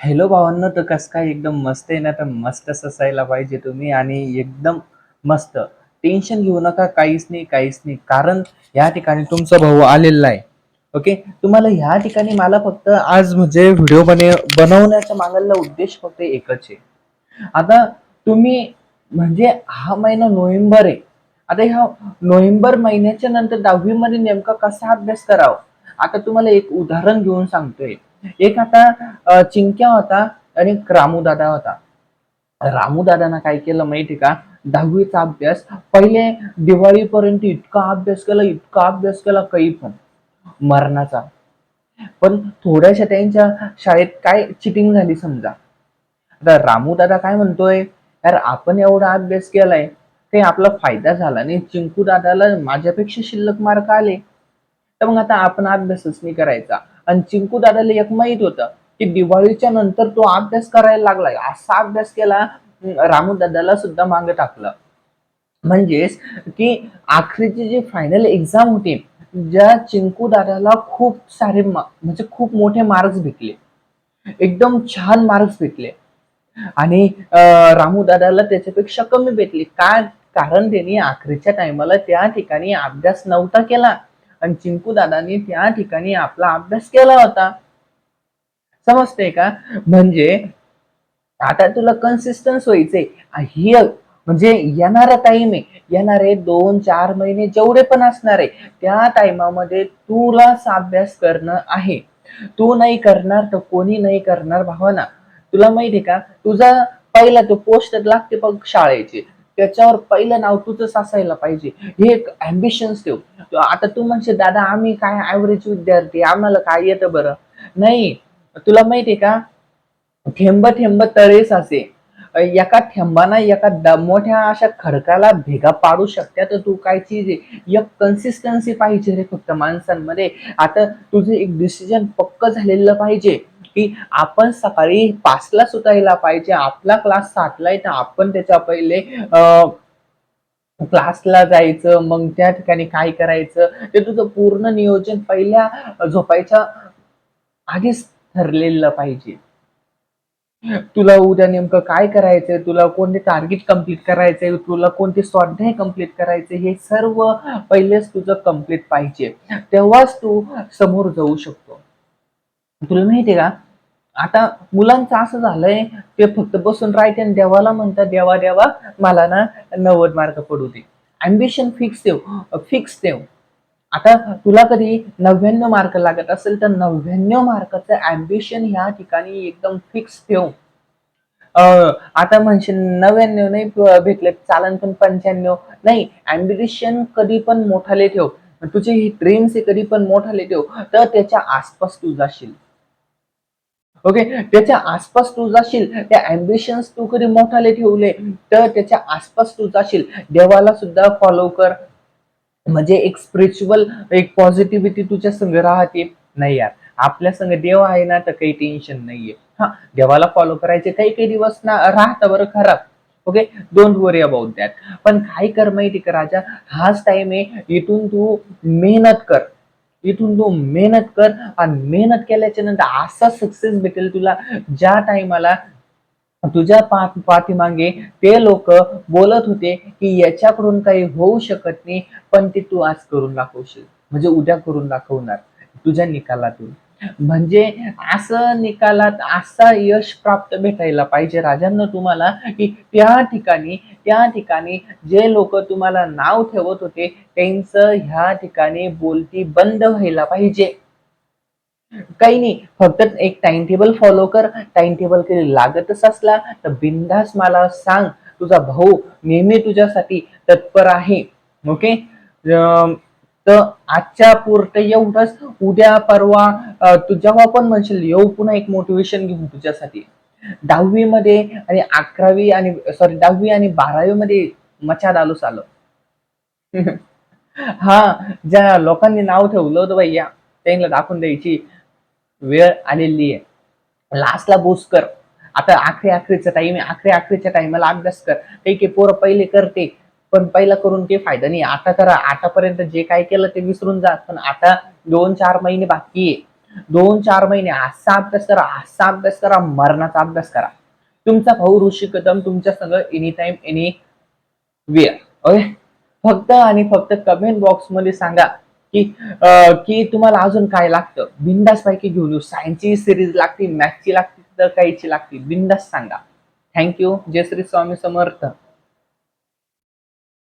Hello भावांनो तर कसं काय? एकदम मस्त आहे ना? तर मस्तच असायला पाहिजे तुम्ही आणि एकदम मस्त. टेन्शन घेऊ नका काहीच नाही काहीच नाही. कारण या ठिकाणी तुमचा भाऊ आलेला आहे. ओके तुम्हाला ह्या ठिकाणी मला फक्त आज म्हणजे व्हिडिओ बने बनवण्याचा मागला उद्देश फक्त एकच आहे. आता तुम्ही म्हणजे हा महिना नोव्हेंबर आहे. आता ह्या नोव्हेंबर महिन्याच्या नंतर दहावी मध्ये नेमका कसा अभ्यास करावा? आता तुम्हाला एक उदाहरण घेऊन सांगतोय. एक आता चिंक्या होता आणि एक रामू दादा होता. रामूदादानं काय केलं माहिती का? दहावीचा अभ्यास पहिले दिवाळीपर्यंत इतका अभ्यास केला इतका अभ्यास केला काही पण. मरणाचा. पण थोड्याशा त्यांच्या शाळेत काय चिटिंग झाली समजा. आता रामू दादा काय म्हणतोय? यार आपण एवढा अभ्यास केलाय ते आपला फायदा झाला नाही. चिंकू दादाला माझ्यापेक्षा शिल्लक मार्क आले. तर मग आता आपण अभ्यासच नाही करायचा. आणि चिंकू दादाला एक माहीत होतं की दिवाळीच्या नंतर तो अभ्यास करायला लागलाय असा अभ्यास केला रामू दादाला सुद्धा मागे टाकलं. म्हणजेच की आखरीची जी फायनल एक्झाम होती ज्या चिंकू दादाला खूप सारे म्हणजे खूप मोठे मार्क्स भेटले. एकदम छान मार्क्स भेटले. आणि रामू दादाला त्याच्यापेक्षा कमी भेटली. का कारण त्यांनी आखरीच्या टायमाला त्या ठिकाणी अभ्यास नव्हता केला. आणि चिंकू दादानी त्या ठिकाणी आपला अभ्यास केला होता. समजते का? म्हणजे आता तुला कन्सिस्टन्स व्हायचंय. ही म्हणजे येणारा टाइम आहे. येणारे दोन चार महिने जेवढे पण असणार आहे त्या टायमामध्ये तुलाच अभ्यास करणं आहे. तू नाही करणार तर कोणी नाही करणार भावना. तुला माहिती आहे का? तुझा पहिला तो पोस्ट लागते बघ शाळेची. त्याच्यावर पहिलं नाव तुझंच असायला पाहिजे. हे एक अम्बिशन्स ठेव. आता तू म्हणशील दादा आम्ही काय ऍव्हरेज विद्यार्थी आम्हाला काय येतं बरं? नाही. तुला माहिती आहे का? थेंब थेंब तळेस असे. एका थेंबाना एका द- मोठ्या अशा खडकाला भेगा पाडू शकत्या तर तू काय चीज आहे? एक कन्सिस्टन्सी पाहिजे रे फक्त माणसांमध्ये. आता तुझं एक डिसिजन पक्क झालेलं पाहिजे. की आपण सकाळी पाचला सुटायला पाहिजे. आपला क्लास सातला आहे तर आपण त्याच्या पहिले क्लासला जायचं मग त्या ठिकाणी काय करायचं ते तुझं पूर्ण नियोजन पहिल्या झोपायच्या आधीच ठरलेलं पाहिजे. तुला उद्या नेमकं काय करायचंय तुला कोणते टार्गेट कंप्लीट करायचंय तुला कोणते स्वाध्याय कंप्लीट करायचे हे सर्व पहिलेच तुझं कंप्लीट पाहिजे. तेव्हाच तू समोर जाऊ शकतो. तुला माहितीये का? आता मुलांचं असं झालंय ते फक्त बसून राहते आणि देवाला म्हणतात देवा देवा मला ना नव्वद मार्क पडू दे. अम्बिशन फिक्स देव फिक्स ठेव. आता तुला कधी नव्याण्णव मार्क लागत असेल तर नव्याण्णव मार्काचं अम्बिशन ह्या ठिकाणी एकदम फिक्स ठेव. आता म्हणशील नव्याण्णव नाही भेटले चालन पण पंच्याण्णव. नाही अम्बिशन कधी पण मोठाले ठेव. तुझे हे ड्रीम्स कधी पण मोठाले ठेव तर त्याच्या आसपास तू जाशील. ओके त्याच्या आसपास तू जाशील त्या अम्बिशन्स तू कधी मोठाले ठेवले तर त्याच्या आसपास तू जाशील. देवाला सुद्धा फॉलो कर. म्हणजे एक स्पिरिच्युअल एक पॉझिटिव्हिटी तुझ्या संग राहते. नाही यार. आपल्या संग देव आहे ना तर काही टेन्शन नाहीये. हा देवाला फॉलो करायचे काही काही दिवस ना राहतं बरं खराब okay don't worry about that पण काय कर माहिती का राजा? हाच टाइम आहे इथून तू मेहनत कर. इथून तू मेहनत कर आणि मेहनत केल्याच्यानंतर असा सक्सेस भेटेल तुला ज्या टाइमाला तुझ्या पा पाठीमागे ते लोक बोलत होते की याच्याकडून काही होऊ शकत नाही पण ते तू आज करून दाखवशील. म्हणजे उद्या करून दाखवणार. तुझ्या निकालातून. म्हणजे असं निकालात असा यश प्राप्त भेटायला पाहिजे राजांना तुम्हाला की त्या ठिकाणी त्या ठिकाणी जे लोक तुम्हाला नाव ठेवत होते त्यांचं ह्या ठिकाणी बोलती बंद व्हायला पाहिजे. काही नाही फक्त एक टाइम टेबल फॉलो कर. टाइम टेबल कधी लागतच असला तर बिंदास मला सांग तुझा भाऊ नेहमी तुझ्यासाठी तत्पर आहे. ओके अं, तर आजच्या पुरतं एवढंच. उद्या परवा तू जेव्हा पण म्हणशील येऊ पुन्हा एक मोटिवेशन घेऊन तुझ्यासाठी. दहावी मध्ये आणि अकरावी आणि सॉरी दहावी आणि बारावी मध्ये मचाद आलोच आलो. हा ज्या लोकांनी नाव ठेवलं होतं भैया त्यांना दाखवून द्यायची वेळ आलेली आहे. लास्टला बोस कर. आता आखरी आखरीचा टाइम आहे. आखरी आखरीच्या टाइमला अभ्यास कर. काही काही पोरं पहिले करते. पण पहिला करून काही फायदा नाही. आता करा आतापर्यंत जे काय केलं ते विसरून जा पण आता दोन चार महिने बाकी आहे. दोन चार महिने असा अभ्यास करा असा अभ्यास करा मरणाचा अभ्यास करा. तुमचा भाऊ ऋषी कदम तुमच्या सगळं any time anywhere okay फक्त आणि फक्त कमेंट बॉक्समध्ये सांगा की आ, की तुम्हाला अजून काय लागतं? बिंदास पैकी घेऊन येऊ. सायन्सची सिरीज लागते मॅथची लागते तर काहीची लागते बिंदास सांगा. थँक्यू जय श्री स्वामी समर्थ.